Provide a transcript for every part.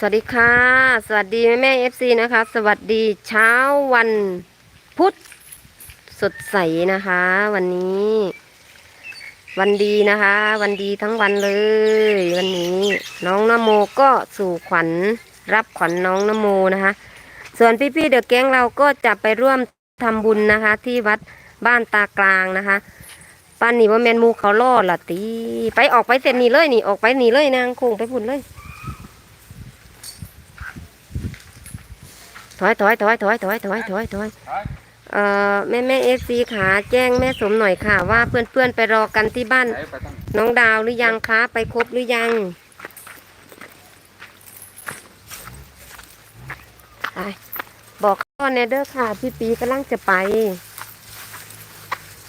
สวัสดีค่ะ สวัสดีแม่แม่เอฟซีนะคะ สวัสดีเช้าวันพุธสดใสนะคะ วันนี้ วันดีนะคะ วันดีทั้งวันเลย วันนี้ น้องนโมก็สู่ขวัญรับขวัญน้องนโมนะคะ ส่วนพี่ๆเดอะแก๊งเราก็จะไปร่วมทำบุญนะคะ ที่วัดบ้านตากลางนะคะป้านนี่ว่าแมนมูเขาล่อละตีไปออกไปเสร็จนี่เลยนี่ออกไปนี่เลยนางคงไปพุ่นเลย ถอยถอยถอยถอยถอยถอยถอยถอยเอ่อแม่แม่เอฟซีขาแจ้งแม่สมหน่อยค่ะ ว่าเพื่อนเพื่อนๆไปรอกันที่บ้านไหนไปตั้งน้องดาวหรือยังคะไปครบหรือยังไปบอกพ่อเนเดอร์ค่ะ พี่ปีกำลังจะไป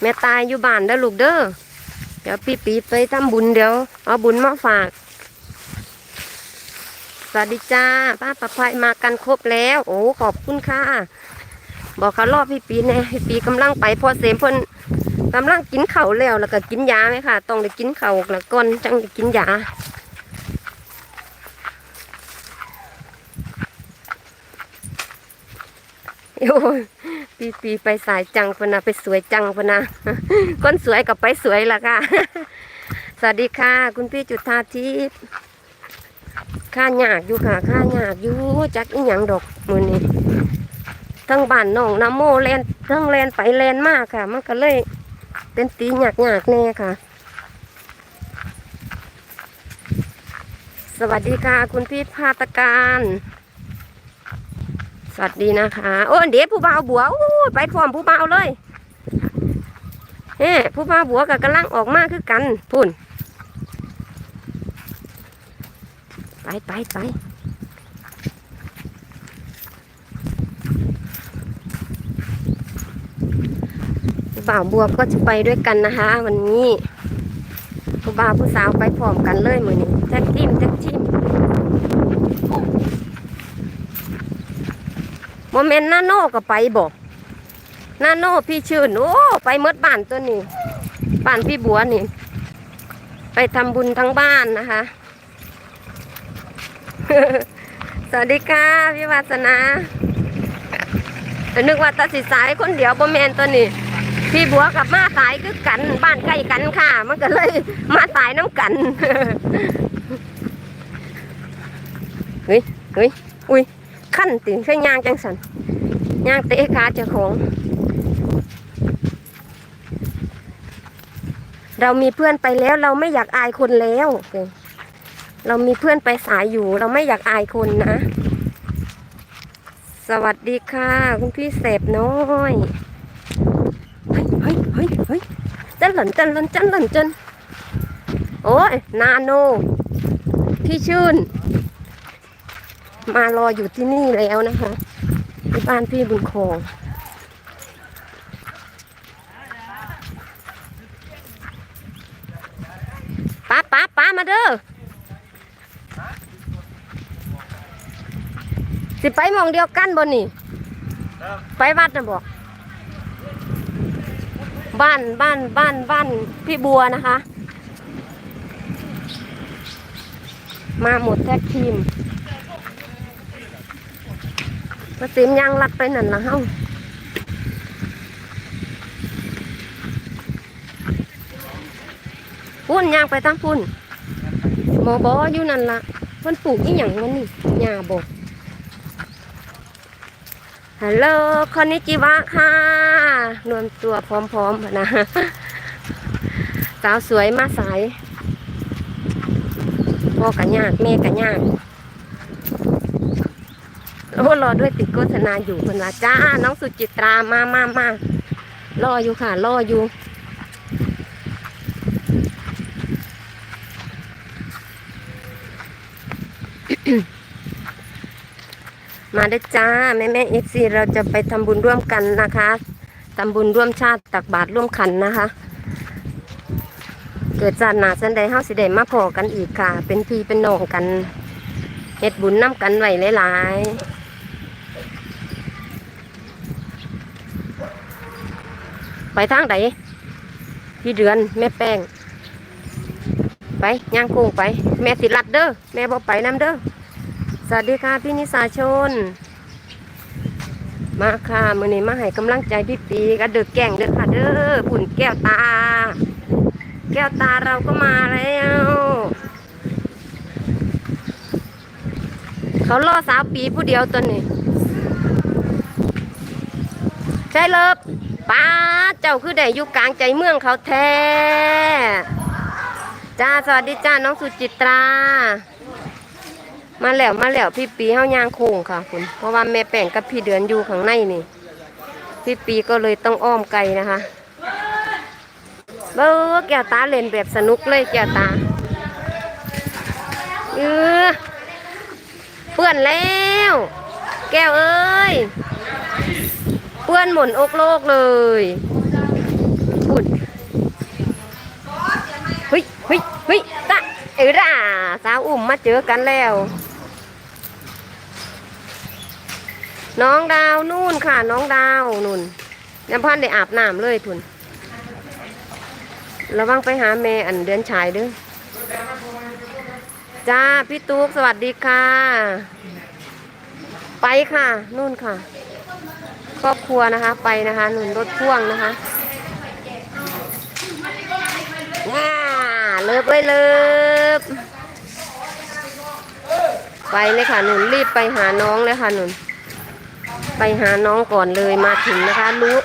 แม่ตายอยู่บ้านเด้อลูกเด้อเดี๋ยวพี่ปีไปทำบุญเดี๋ยว เอาบุญมาฝาก สวัสดีจ้า ป้าประภัยมากันครบแล้ว โอ้ขอบคุณค่ะ บอกเขารอบพี่ปีแน่พี่ปีกำลังไปพอเสมเพิ่นกำลังกินเข้าแล้วแล้วก็กินยาไหมค่ะ ต้องได้กินเข้าแล้วก่อนจังได้กินยาโอ้ปีปีไปสายจังพนนะไปสวยจังพนนะคนสวยกับไปสวยล่ะค่ะ สวัสดีค่ะ คุณพี่จุธาทิพย์ ข้าหยากอยู่ค่ะข้าหยากอยู่จักอีหยังดอกมือนี้ทั้งบ้านน้องน้ำโมแลนทั้งแลนไปแลนมากค่ะ มันก็เลยเป็นตีหยากหยากแน่ค่ะ สวัสดีค่ะ คุณพี่พาตการ สวัสดีนะคะ โอ้เดี๋ยวผู้บ่าวบัวไปพร้อมผู้บ่าวเลยเฮ้ผู้บ่าวบัวกับกำลังออกมาคือกันพุ่น ไปไปไปบ่าวบัวก็จะไปด้วยกันนะคะ วันนี้ผู้บ่าวผู้สาวไปพร้อมกันเลยมือนี้แท็กทีมแท็กทีมโมเมนต์นาโน่ก็ไปบอกนาโน่พี่ชื่นโอ้ไปเมดบ้านตัวนี้บ้านพี่บัวนี่ ไปทำบุญทั้งบ้านนะคะ สวัสดีค่ะพี่วาสนานึกว่าตาสิสายคนเดียวบ่แมนตัวนี้ พี่บัวกับมาตายคือกัน บ้านใกล้กันค่ะ มันก็เลยมาตายน้ำกันเฮ้ยเฮ้ยอุ้ยขั้นติงใช่ยางจังสันยางเตะขาเจ้าของ เรามีเพื่อนไปแล้วเราไม่อยากอายคนแล้ว เรามีเพื่อนไปสายอยู่ เราไม่อยากอายคนนะ สวัสดีค่ะ คุณพี่เสพน้อยเฮ้ยเฮ้ยเฮ้ยเฮ้ยจันหล่นจันหล่นจันหล่นจันโอ้ยนาโน พี่ชื่น มารออยู่ที่นี่แล้วนะคะที่บ้านพี่บุญคงป้าป้าป้ามาเด้อ สิไปหมองเดียวกันบนนี่ไปวัดนะบอก บ้านบ้านบ้านบ้านพี่บัวนะคะ มาหมดแท็กทีมมาสิมยางลัดไปนั่นละเฮ้าพุ่นยางไปตั้งพุ่นหมอบออยู่นั่นละมันปลูกอีหยังมันนี่หญ้าบอก ฮัลโหลคอนนิจิวะค่ะรวมตัวพร้อมๆนะ สาวสวยมาสายพ่อกันยากแม่กันยากโอ้รอด้วยติดโฆษณาอยู่คนละจ้า น้องสุจิตรามามามา รออยู่ค่ะ รออยู่ มาได้จ้า แม่แม่เอฟซีเราจะไปทำบุญร่วมกันนะคะทำบุญร่วมชาติตักบาตรร่วมขันนะคะ เกิดจากหนาสันใดเฮาสิได้มาพอกันอีกค่ะ เป็นพี่เป็นน้องกันเฮ็ดบุญน้ำกันไว้หลายๆ ไปทางไหนพี่เดือนแม่แป้ง ไปย่างโค้งไป แม่สิรัดเด้อแม่บ่ไปน้ำเด้อ สวัสดีค่ะพี่นิสาชน มาค่ะมือนี้มาให้กำลังใจพี่ปีกระเดือกแก่งเด้อค่ะเด้อผุ่นแก้วตา แก้วตาเราก็มาแล้ว เขาล่อสาวปีผู้เดียวตัวนี้ ใช่เลิฟป้าเจ้าคือได้อยู่กลางใจเมืองเขาแท้จ้าสวัสดีจ้าน้องสุจิตรา มาแล้วมาแล้วพี่ปีเฮายางโค้งค่ะคุณเพราะว่าแม่แป้งกับพี่เดือนอยู่ข้างในนี่ พี่ปีก็เลยต้องอ้อมไกลนะคะเบ้อแก้วตาเล่นแบบสนุกเลยแก้วตาเออเปื่อนแล้ว แก้วเอ้ยเปื้อนหมุนอกโลกเลยอุ่นเฮ้ยเฮ้ยเฮ้ยตะเออด่าสาวอุ่มมาเจอกันแล้ว น้องดาวนู่นค่ะ น้องดาวนู่นยังพันได้อาบน้ำเลยทุนระวังไปหาแม่อันเดือนชายเด้อจ้าพี่ตุ๊กสวัสดีค่ะ ไปค่ะ นู่นค่ะ ครอบครัวนะคะ ไปนะคะหนุนรถพ่วงนะคะว้าเลิฟเลยเลิฟไปเลยค่ะหนุนรีบไปหาน้องเลยค่ะหนุน ไปหาน้องก่อนเลยมาถึงนะคะ รู้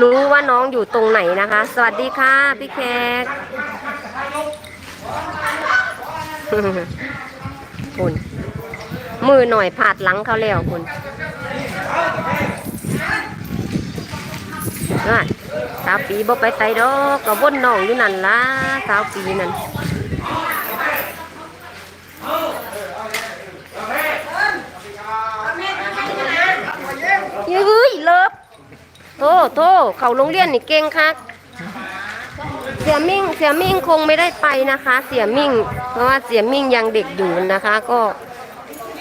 รู้ว่าน้องอยู่ตรงไหนนะคะ สวัสดีค่ะพี่แขกคุณมือหน่อยผาดหลังเขาแล้วคุณน่ะสาวปีบ่ไปไสดอกก็วนน้องอยู่นั่นล่ะสาวปีนั่น เฮ้ยเลิฟโทโทเขาโรงเรียนนี่เก่งคักเสียมิ่งเสียมิ่งคงไม่ได้ไปนะคะ เสียมิ่ง เพราะว่าเสียมิ่งยังเด็กอยู่นะคะ ก็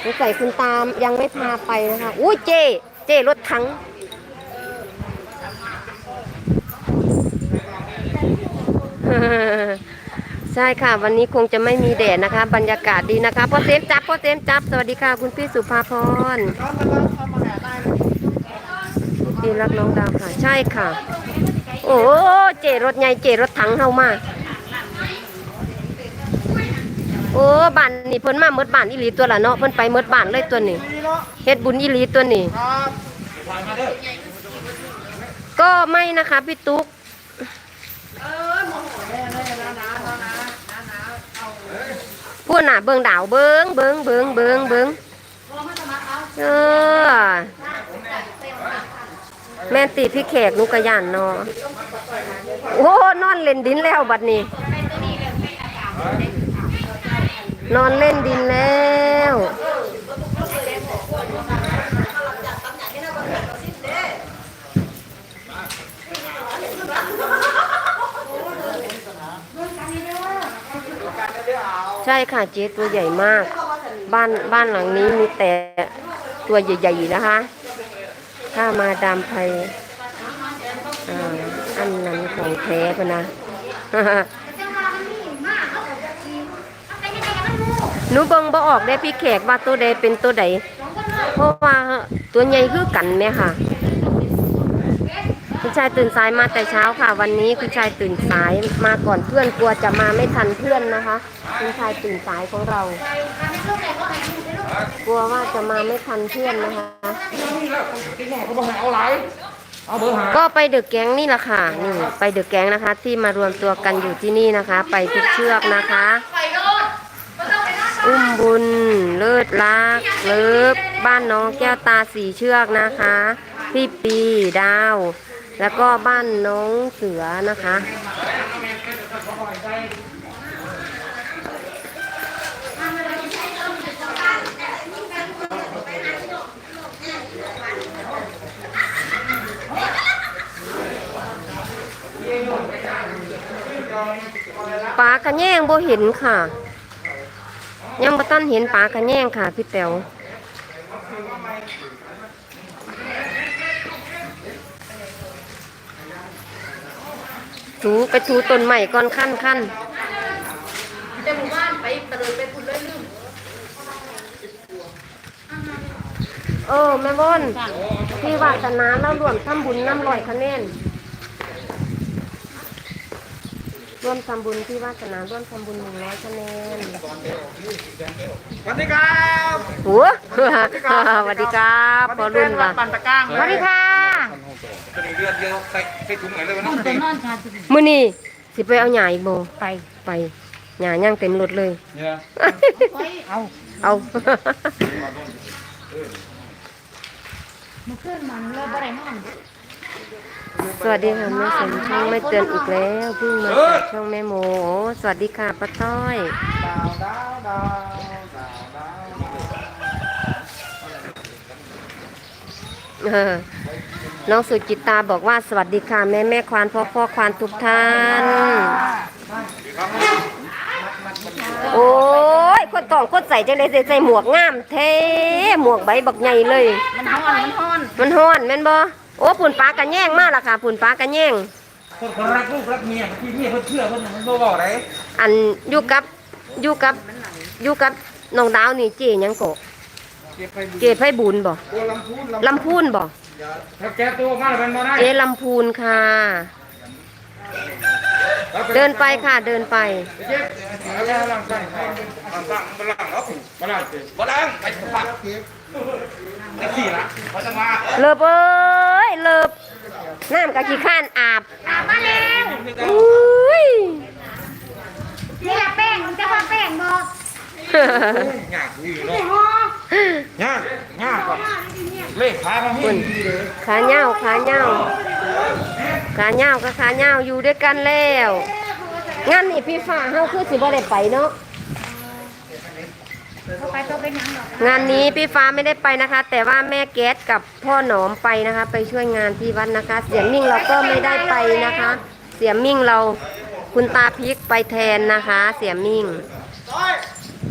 สงสัยคุณตามยังไม่พาไปนะคะอุ้ยเจ เจรถถังใช่ค่ะ วันนี้คงจะไม่มีแดดนะคะ บรรยากาศดีนะคะพ่อเซมจับพ่อเซมจับ สวัสดีค่ะ คุณพี่สุภาพร พี่รักน้องดาวค่ะ ใช่ค่ะ โอ้เจรถใหญ่เจรถถังเฮามาโอ้บ้านนี่เพิ่นมาเมดบ้านอีหลีตัวละเนาะเพิ่นไปเมดบ้านเลยตัวนี้เฮ็ดบุญอีหลีตัวนี้ก็ไม่นะคะพี่ตุ๊กพูดหน่ะเบิงดาวเบิงเบิงเบิงเบิงเบิงเออ แม่นตีพี่แขกนุกกระยานเนาะโอ้นอนเล่นดินแล้วบัดนี้ นอนเล่นดินแล้วใช่ค่ะเจ๊ตัวใหญ่มาก บ้านบ้านหลังนี้มีแต่ตัวใหญ่ๆนะคะ ถ้ามาดามไพยอ่าอันนั้นของแท้ปะนะหนูเบิ่งบ่ออกได้พี่แขกว่าตัวใดเป็นตัวใด เพราะว่าตัวใหญ่คือกันไหมค่ะ คุณชายตื่นสายมาแต่เช้าค่ะ วันนี้คุณชายตื่นสายมาก่อนเพื่อนกลัวจะมาไม่ทันเพื่อนนะคะ คุณชายตื่นสายของเรา กลัวว่าจะมาไม่ทันเพื่อนนะคะเขาบอกให้เอาไหลเอาเบอร์หาก็ไปเดอะแก๊งนี่แหละค่ะนี่ไปเดอะแก๊งนะคะ ที่มารวมตัวกันอยู่ที่นี่นะคะ ไปทุกเชือกนะคะ อุ้มบุญ เลิศรักเลิฟบ้านน้องแก้วตาสี่เชือกนะคะ พี่ปีดาว แล้วก็บ้านน้องเสือนะคะ ปลากระแยงบ่เห็นค่ะ ยังบ่ตั้นเห็นปลากระแยงค่ะ พี่แต๋วถูไปถูต้นใหม่ก่อนขั้นขั้นเออแม่บนพี่วาสนาเรารวมทำบุญน้ำลอยคะแนน ร่วมทำบุญพี่วาสนาร่วมทำบุญหนึ่งร้อยคะแนนสวัสดีครับหัวสวัสดีครับพอรุ่นว่ะปั่นตะก้างสวัสดีค่ะจะมีเลือดเยอะใส่ใส่ถุงไหนเลยวะน้องตัวนอนค่ะมื้อนี้สิไปเอาหญ้าอีกบ่ไปไปหญ้าย่างเต็มรถเลยเนี่ยเอาเอามาขึ้นมันเลยบ่ได้นอน สวัสดีค่ะแม่สมช่องไม่เตือนอีกแล้วเพิ่งมาจากช่องแม่โมสวัสดีค่ะป้าต้อย น้องสุจิตาบอกว่าสวัสดีค่ะ แม่แม่ควานพ่อพ่อควานทุกท่าน โอ้ยคนต้องคนใส่จังเลยใส่หมวกงามเท่หมวกใบบักใหญ่เลย มันฮ้อนมันฮ้อนมันฮ้อนแม่นบ่โอ้ปุ่นปลากันแย่งมากล่ะค่ะปุ่นปลากันแย่งคนคนรักลูกรักเมียที่เมียเพื่อนเชื่อเพื่อนมันโตบอกไรอันอยู่กับอยู่กับอยู่กับน้องดาวนี่เจหยังโกะเก็บไปเจไพบุญบ่ตัวลำพูนลำพูนบ่ถ้าแกตัวมากเป็นบ่ได้เจลำพูนค่ะ เดินไปค่ะเดินไปเจ็บแล้วล่างใส่ล่างบลังเอาบลังบลังไปผักไอ้สี่ละเขาจะมาเลิบเอ้ยเลิบน้ำกะขี้ข้านอาบอาบมาแล้วอุ้ยนี่แหละแป้งมันจะว่าแป้งบ่ห ยาบอยู่เนาะหยาบหยาบก่อนเลขขาเขาให้คุณขาเหย้าขาเหย้าขาเหย้ากับขาเหย้าอยู่ด้วยกันแล้วงานนี่พี่ฟ้าเฮาคือสิบ่ได้ไปเนาะเขาไปตัวเป็นหยังดอกงานนี้พี่ฟ้าไม่ได้ไปนะคะ แต่ว่าแม่แก๊สกับพ่อหนอมไปนะคะ ไปช่วยงานที่วัดนะคะ เสียมิ่งเราก็ไม่ได้ไปนะคะ เสียมิ่งเราคุณตาพิกไปแทนนะคะ เสียมิ่ง ตาย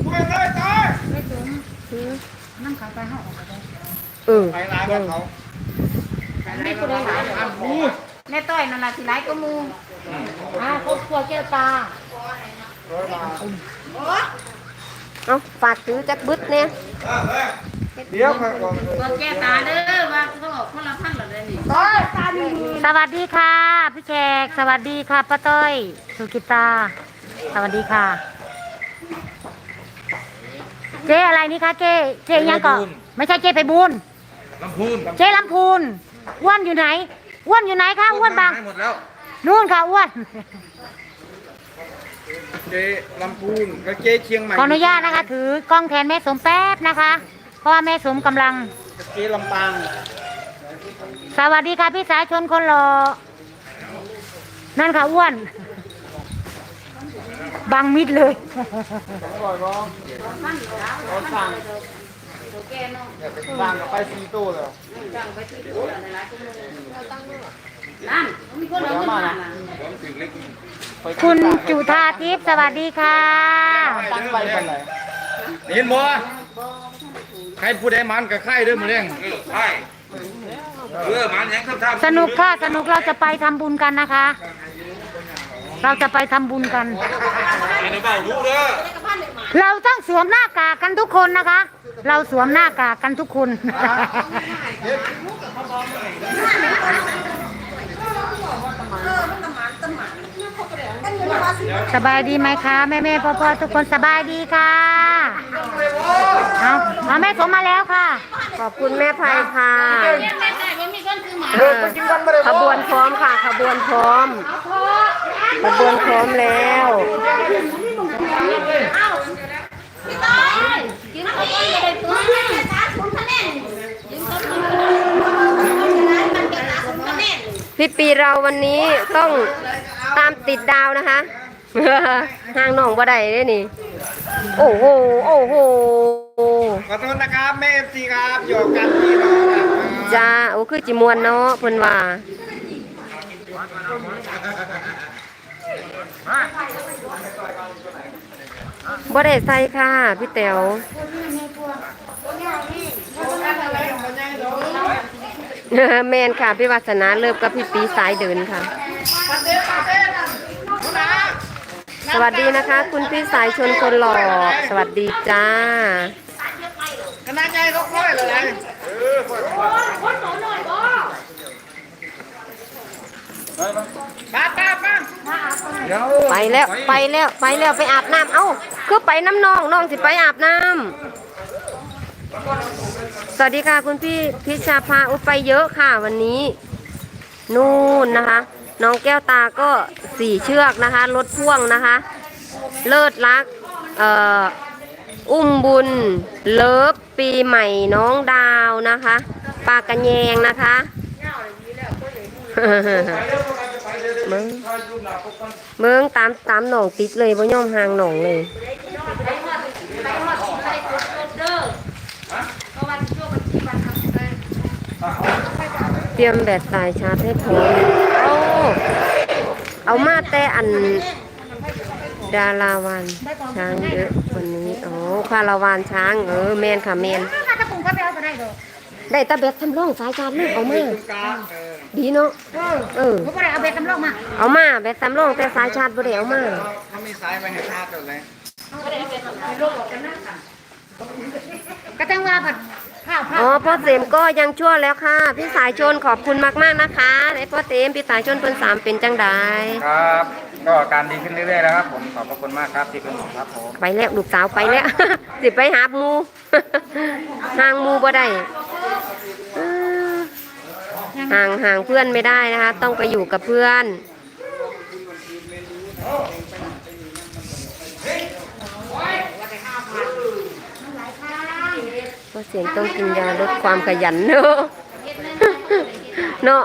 พูดเลยตาย ไม่ถึง อืม นั่งขายไปห้องออกไปเลย เออ ไปร้านยังเขาไม่คนหลายแม่ต้อยนั่นล่ะที่หลายก็มูอ่าครอบครัวแก้วตาเอาฝากถือจักบึดเนี่ยเดี๋ยวครับตัวแก้วตาเด้อว่าเขาออกคนละพันละเลยนี่สวัสดีค่ะพี่แขกสวัสดีค่ะป้าต้อยสุกิตา สวัสดีค่ะ เจ๊อะไรนี่คะเจ๊เจ๊ยังก่อนไม่ใช่เจ๊ไปบุญ ลำพูนเจ๊ลำพูนอ้วนอยู่ไหนอ้วนอยู่ไหนคะอ้วนบางหมดแล้วนู่นค่ะอ้วนเจลำพูนกับเจเชียงใหม่ขออนุญาตนะคะ ถือกล้องแทนแม่สมแป๊บนะคะ เพราะว่าแม่สมกำลังเจลำปางสวัสดีค่ะพี่สายชนคนหล่อนั่นค่ะอ้วนบังมิดเลยเขาสั่งสั่ง กับไปซีโต้เลยนั่นมีคนเอาเงินมาน่ะคุณจุธาทิพย์สวัสดีค่ะ ตั้งไปกันไหนเห็นบ่ใครผู้ใดมันกับใครเด้อมาเลี้ยงใช่เออมันยังทำสนุกค่ะสนุกเราจะไปทำบุญกันนะคะ เราจะไปทำบุญกันเห็นหรือเปล่ารู้เด้อเราต้องสวมหน้ากากกันทุกคนนะคะ เราสวมหน้ากากกันทุกคน สบายดีไหมคะ แม่แม่พ่อพ่อทุกคนสบายดีค่ะเอาเอาแม่สมมาแล้วค่ะ ขอบคุณแม่ภัยค่ะแม่ต้อยบ่มีคนคือหมาเออขบวนพร้อมค่ะ ขบวนพร้อม ขบวนพร้อมแล้ว พี่ปีเราวันนี้ต้องตามติดดาวนะคะห่างน้องบ่ได้เด้นี่ โอ้โห โอ้โห ขอโทษนะครับแม่เอฟซีครับอยู่กันที่เราครับจ้า โอ้คือจิมวนเนาะเพิ่นว่า บ่ได้ใส่ค่ะพี่แต๋วแมนค่ะพี่วาสนาเริ่มกับพี่ปีสายเดินค่ะ สวัสดีนะคะ คุณพี่สายชนคนหล่อสวัสดีจ้าคณะใจเขาค่อยเลยคนโตหน่อยบ่ป้าป้าป้าเดี๋ยว ไปแล้วไปแล้วไปแล้วไปอาบน้ำเอ้าคือไปน้ำน้องน้องสิไปอาบน้ำสวัสดีค่ะคุณพี่พิชาภาอุไปเยอะค่ะวันนี้ นู่นนะคะ น้องแก้วตาก็สี่เชือกนะคะรถพ่วงนะคะ เลิศรักเอ่ออุ้มบุญ เลิฟปีใหม่น้องดาวนะคะปากกระแยงนะคะ เมืองเมืองตามตามหนองติดเลยบ่ย่อมห่างหนองเลยเตรียมแบตสายชาร์จให้พร้อมโอ้เอามาแต่อันดาราวันช้างเยอะคนนี้โอ้คาราวานช้างเออแมนค่ะแมนถ้าตะปุ่งก็ไปเอาก็ได้เด้อได้ตาเบ็ดทำร่องสายชาร์จลูกเอามา ดีเนาะเออผมก็ได้เอาเบ็ดตำรองมาเอามาแบตทำร่องแต่สายชาร์จบ่ได้เอามาถ้ามีสายไปให้ชาติเลยก็ต้องว่าผัดข้าวผัดอ๋อพ่อเสมก็ยังชั่วแล้วค่ะ พี่สายชนขอบคุณมากๆนะคะไอ้พ่อเสมพี่สายชนเพิ่นสามเป็นจังไดครับ ก็การดีขึ้นเรื่อยๆแล้วครับผมขอบพระคุณมากครับที่เป็นผมครับผมไปแล้วลูกสาวไปแล้วสิไปหาหมูห่างหมูบ่ได้เออ ห่างห่างเพื่อนไม่ได้นะคะ ต้องไปอยู่กับเพื่อนก็เสียงต้องกินยาลดความขยันเนอะเนาะ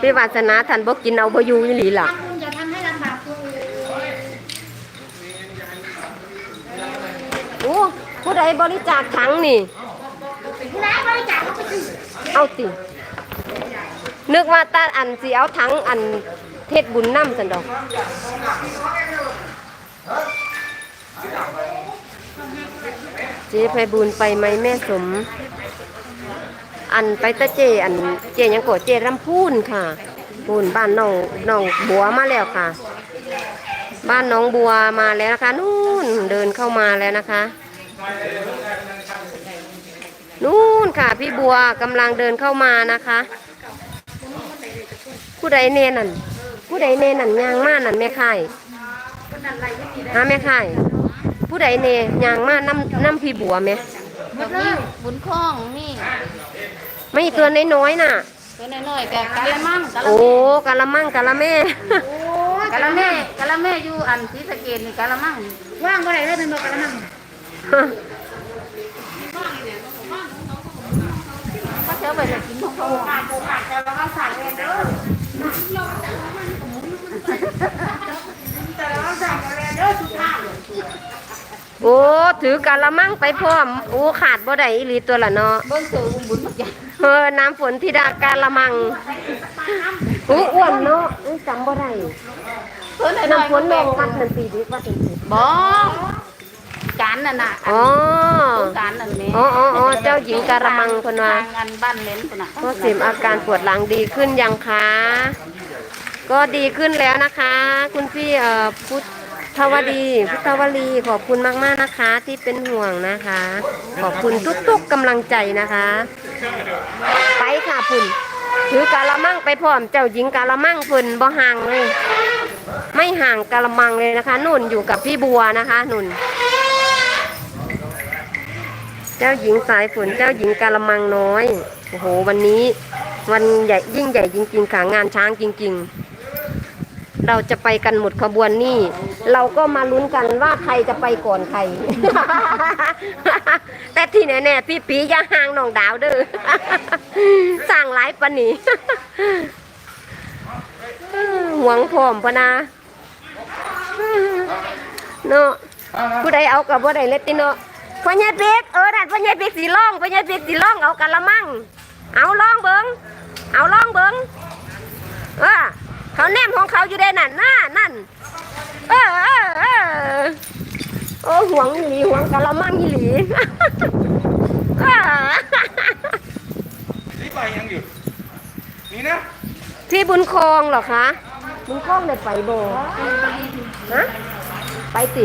พี่วาสนาทันบ่กินเอาบ่อยู่อีหลีล่ะคุณอย่าทำให้ลำบากคนอื่นโอ้ผู้ใดบริจาคถังนี่ผู้ร้ายบริจาคเขาไปซื้อเอาติ นึกว่าตาอันสิเอาถังอันเทศบุญน้ำสันดอกเจ๊ไพบุญไปไหมแม่สม อันไปตะเจอันเจยังโกดเจรำพูนค่ะพูนบ้านน้องน้องบัวมาแล้วค่ะ บ้านน้องบัวมาแล้วนะคะนู่นเดินเข้ามาแล้วนะคะนู่นค่ะ พี่บัวกำลังเดินเข้ามานะคะ ผู้ใดเนนั่นผู้ใดเนนั่นยางมานั่นแม่ข่ายหาแม่ข่ายผู้ใดเนยางมาน้ำน้ำพี่บัวไหมหมดเลยบุญคล้องนี่ไม่ตัวน้อยๆน่ะตัวน้อยๆกับกะละมังกะละโอ้กะละมังกะละแม่กะละแม่กะละแม่อยู่อันศรีสะเกษนี่กะละมังว่างก็ได้เลยเป็นบอกกันแล้วมั่งเขาเชื่อไปจะกินของเขา โอ้ถือกะละมังไปพร้อมโอ้ขาดบ่ได้อีหลีตัวละเนาะเบิ่งตัวบุญบักใหญ่เออน้ำฝนธิดากะละมังอู้อ้วนเนาะเอ้ยจำบ่ได้ตัวน้อยน้ำฝนแมงกัดนั่นปีดีกว่าเป็นสิบ่ จานนั่นน่ะอ๋อจานนั่นแม่อ๋ออ๋ออ๋อเจ้าหญิงกะละมังเพิ่นว่าทางอันบ้านเล้นพุ่นน่ะพ่อสิมอาการปวดหลังดีขึ้นยังคะ ก็ดีขึ้นแล้วนะคะ คุณพี่เอ่อพุทธวดีพุทธวลีขอบคุณมากๆนะคะ ที่เป็นห่วงนะคะ ขอบคุณทุกๆกำลังใจนะคะ ไปค่ะพุ่นถือกาละมังไปพร้อมเจ้าหญิงกาละมังพุ่นบ่ห่างเลย ไม่ห่างกาละมังเลยนะคะนุ่นอยู่กับพี่บัวนะคะนุ่น เจ้าหญิงสายฝนเจ้าหญิงกาละมังน้อย โอ้โห วันนี้วันใหญ่ยิ่งใหญ่จริงๆค่ะงานช้างจริง ๆ เราจะไปกันหมดขบวนนี่ เราก็มาลุ้นกันว่าใครจะไปก่อนใคร แต่ที่แน่ๆพี่ปีอย่าห่างน้องดาวเด้อสั่งหลายปะนี่หวงพร้อมปะนะเนาะผู้ใดเอากับผู้ใดเล็ดติเนาะ พ่อใหญ่เปีกเออนั่นพ่อใหญ่เปีกสีล่องพ่อใหญ่เปีกสีล่องเอากันละมั่งเอาล่องเบิงเอาล่องเบิงเออเขาแนมของเขาอยู่ได้นั่นน่านั่นเออเออเออโอ้ห่วงอีหลีห่วงกันละมั่งอีหลีเออนี่ไปยังอยู่นี่นะที่บุญคลองเหรอคะบุญคลองได้ไปบ่ฮะไปติ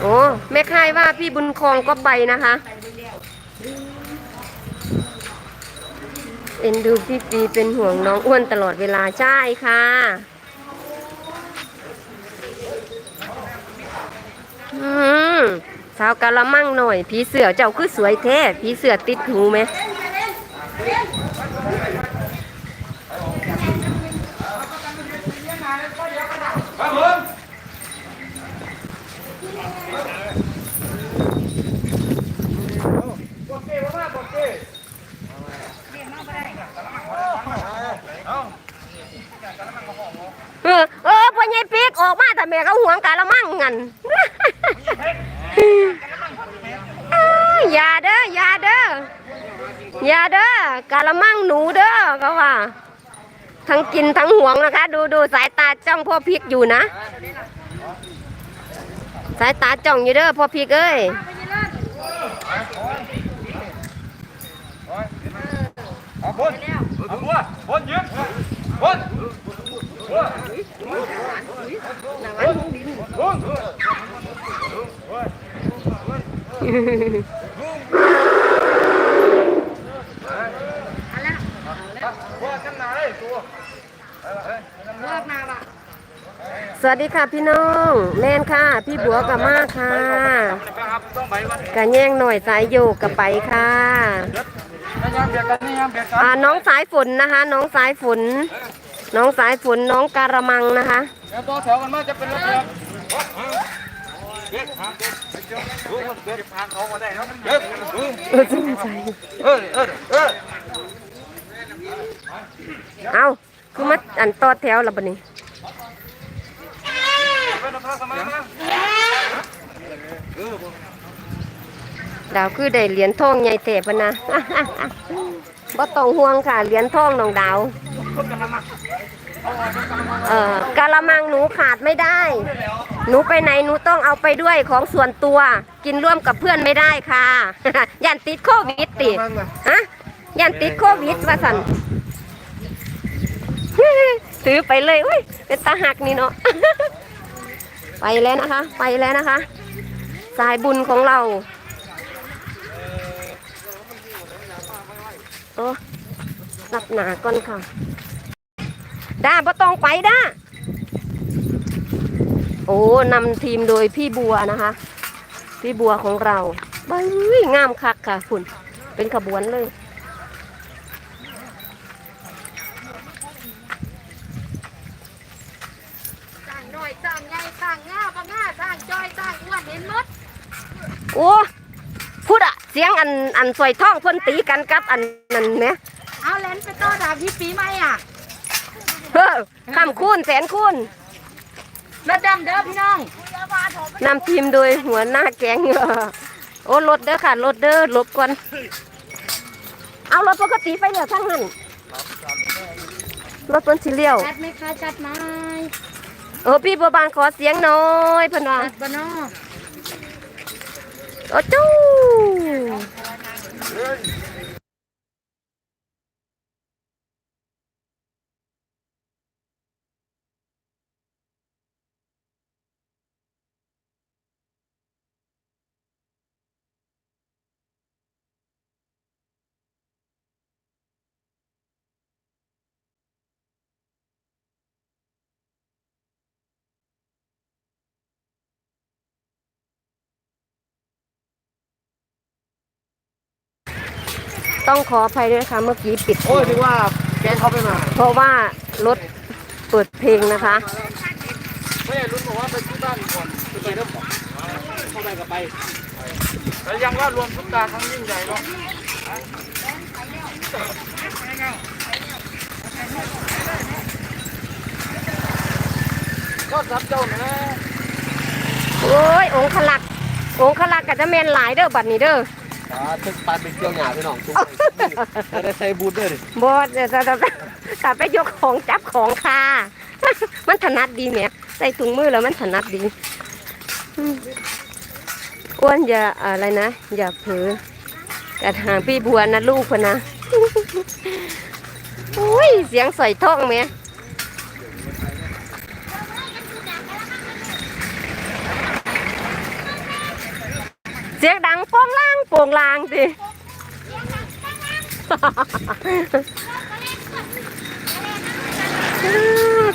โอ้แม่ค่ายว่าพี่บุญคลองก็ไปนะคะ เอ็นดูพี่ปีเป็นห่วงน้องอ้วนตลอดเวลาใช่ค่ะ อืมสาวกะละมั่งหน่อย ผีเสือเจ้าคือสวยแท้ผีเสือติดหูไหม เออเออพ่อใหญ่ปีก ออกมาแต่แม่ก็ห่วงกะละมั่งงันอย่าเด้ออย่าเด้ออย่าเด้อกะละมั่งหนูเด้อเขาว่า ทั้งกินทั้งห่วงนะคะ ดูดูสายตาจ้องพ่อพริกอยู่นะ สายตาจ้องอยู่เด้อพ่อพริกเอ้ยเอาคนเอาบัวคนยืนคนบนบัว สวัสดีค่ะพี่น้อง แม่นค่ะ พี่บัวกับมาค่ะกันกะแย่งหน่อยสายโยกกับไปค่ะอ่าน้องสายฝนนะคะ น้องสายฝน น้องสายฝนน้องการะมังนะคะ เดี๋ยวตัวแถวกันมาจะเป็นระเบียบเก็บหางเก็บเก็บหางเขามาได้ครับเก็บเออสงสัยเออเออเออเอาคือมัดอันต่อแถวและบัดนี้เป็นพระสมณะดาวคือได้เหรียญทองใหญ่เตะพะนะบ่ต้องห่วงค่ะเหรียญทองน้องดาว เออกะละมังหนูขาดไม่ได้ หนูไปไหนหนูต้องเอาไปด้วยของส่วนตัว กินร่วมกับเพื่อนไม่ได้ค่ะ ยันติดโควิดติฮะยันติดโควิดว่าสันถือไปเลยอุ้ยเป็นตาหักนี่เนาะไปแล้วนะคะ ไปแล้วนะคะ สายบุญของเราโอ้นับหนาก่อนค่ะ ด้าบ่ต้องไปด้าโอ้นำทีมโดยพี่บัวนะคะ พี่บัวของเราบ้ยงามคักค่ะคุณเป็นขบวนเลยสร้างหน่อยสร้างใหญ่สร้างง่าบางง่าสร้างจอยสร้างอ้วนเห็นหมดโอ้พูดอะเสียงอันอันสวยท่องเพ่นตีกันกับอันนั้นไหมเอาเลนไปต่อดาบที่ปีใหม่อะ เฮ้อคำคูณแสนคูณรถดำเด้อพี่น้องนำทีมโดยหัวหน้าแก๊งเออโอ้รถเด้อค่ะรถเด้อหลบก่อนเอารถปกติไปเลี้ยวทางนั้นรถเพิ่นสิเลี้ยวชัดไหมคะชัดไหมเออพี่บัวบานขอเสียงหน่อยเพิ่นว่าชัดบ่เนาะโอ้จู้ ต้องขออภัยด้วยค่ะเมื่อกี้ปิดโอ้ยถึงว่าแกเขาไปมาเพราะว่ารถเปิดเพลงนะคะ ไม่รู้บอกว่าไปที่บ้านก่อนไปเริ่มบอกเข้าไปกับไปแต่ยังว่ารวมทุกการทั้งยิ่งใหญ่เนาะก็ทับเจ้านะ โอ้ยองค์ขลักองค์ขลักกับจะเมนหลายเด้อบัดนี้เด้อ ตึกปานเป็นเกี่ยวหยาพี่น้องจะได้ใช้บูทด้วยดิบอสจะจะจะจะไปยกของจับของค่ะ มันถนัดดีแหมใส่ถุงมือแล้วมันถนัดดีอ้วนอย่าอะไรนะ อย่าเผลอกระถางพี่บัวนะลูกพนนะโอ้ย เสียงใส่ท่องแหม เสียงดังโป่งลางโป่งลางสิ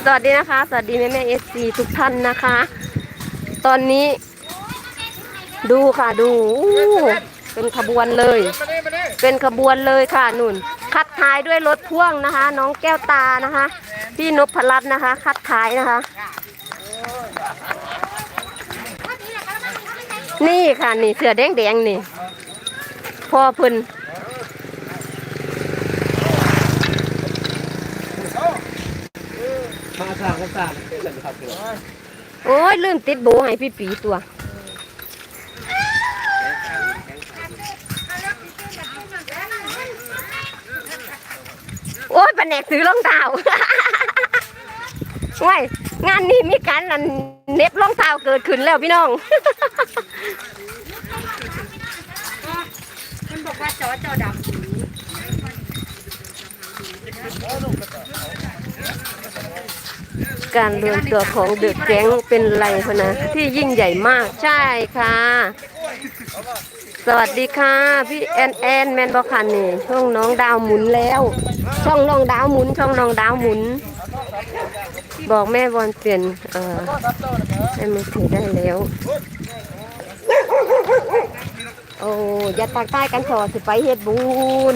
สวัสดีนะคะ สวัสดีแม่แม่เอสซีทุกท่านนะคะ ตอนนี้ ดูค่ะดู เป็นขบวนเลย เป็นขบวนเลยค่ะนุ่น คัดท้ายด้วยรถพ่วงนะคะ น้องแก้วตานะคะ พี่นพรัตน์นะคะ คัดท้ายนะคะ นี่ค่ะนี่เสือแดงแดงๆนี่พ่อพิ่นมาสร้างก็สร้างเป็นอะไรครับโอ้ยลืมติดโบให้พี่ปีตัวโอ้ยแผนกซื้อรองเท้าว้ยงานนี้มีการนันเน็บรองเท้าเกิดขึ้นแล้วพี่น้อง มันบอก ว่าจอจอดำการรวมตัวของเดอะแก๊งเป็นไรพะนะที่ยิ่งใหญ่มากใช่ค่ะ สวัสดีค่ะ พี่แอนแอนแมนบอค่ะนี่ช่องน้องดาวหมุนแล้ว ช่องน้องดาวหมุน ช่องน้องดาวหมุน บอกแม่บอลเปลี่ยนเอ่อแม่มือถือได้แล้ว อ้อย่าตากใต้กันสอสิไปเฮ็ดบุญ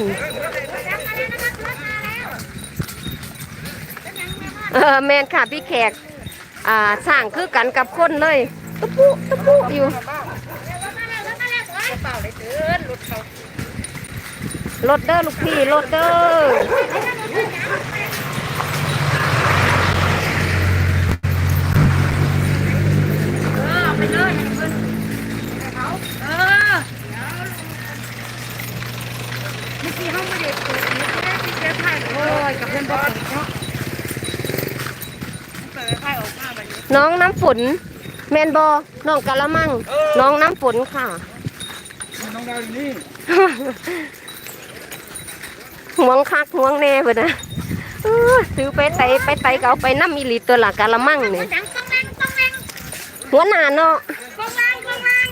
เออแมนค่ะพี่แขก อ่าสร้างคือกันกับคนเลย ตุ๊ปุ๊ตุ๊ปุ๊อยู่รถเด้อลูกพี่รถเด้อ น้องน้ำฝน แมนบอน้องกะละมัง น้องน้ำฝนค่ะ น้องดาวอยู่นี่ห่วงคักห่วงแน่เพิ่นนะเออซื้อไปไตไปไตก็เอาไปน้ำมีหลีตัวละกะละมังนี่ดังต้องแรงต้องแรงหัวหน้าเนาะต้องแรงต้องแรง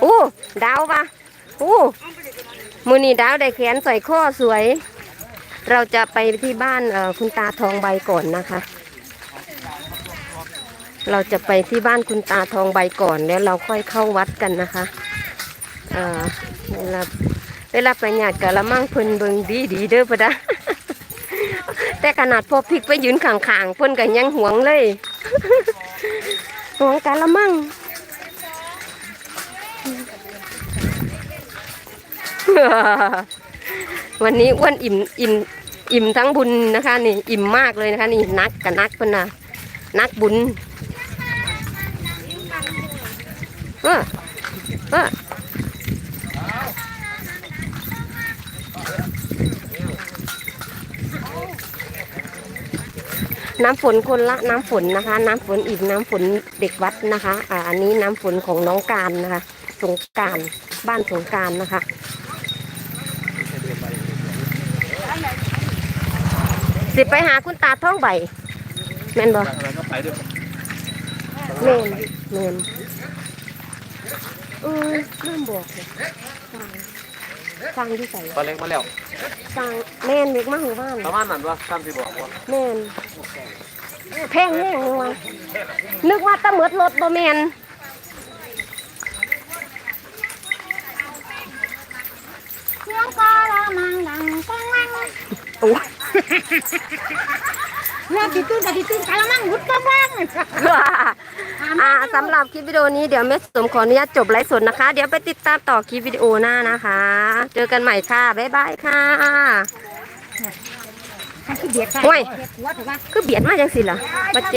โอ้ดาวปะ โอ้มือนีดาวได้แขนใส่ข้อสวย เราจะไปที่บ้านคุณตาทองใบก่อนนะคะ เราจะไปที่บ้านคุณตาทองใบก่อนแล้วเราค่อยเข้าวัดกันนะคะเวลาเวลาไปหยาดกะละมั่งเพิ่นเบิงดีดีเด้อปะนะแต่ขนาดพอพริกไปยืนข้างๆเพิ่นก็ยังหวงเลยหวงกะละมั่ง วันนี้อ้วนอิ่มอิ่มอิ่มทั้งบุญนะคะ นี่อิ่มมากเลยนะคะ นี่นักกับนักเพิ่นนะนักบุญเออเออน้ำฝนคนละน้ำฝนนะคะ น้ำฝนอีกน้ำฝนเด็กวัดนะคะ อ่าอันนี้น้ำฝนของน้องการนะคะ สงการบ้านสงการนะคะ สิไปหาคุณตาท้องใบแม่นบ่เราก็ไปด้วยแม่นแม่นเออลืมบอกเลยสร้างสร้างที่ใส่ตอนเล็กมาแล้วสร้างแม่นเล็กมากหมู่บ้านประมาณนั้นวะตามที่บอกว่าแม่นแพงแน่เลยวะนึกว่าตะเมิดรถบ่แม่น เสียงกอละมังดังต้องแรงโอ้ยเรื่องติดตื้นกับติดตื้นกะละมังหุดต้องแรงอ่าสำหรับคลิปวิดีโอนี้เดี๋ยวแม่สมขออนุญาตจบไลฟ์สดนะคะ เดี๋ยวไปติดตามต่อคลิปวิดีโอหน้านะคะ เจอกันใหม่ค่ะ บ๊ายบายค่ะคือเบียดใครโอ้ยเบียดหัวถูกปะคือเบียดมาจังสิล่ะมาเจ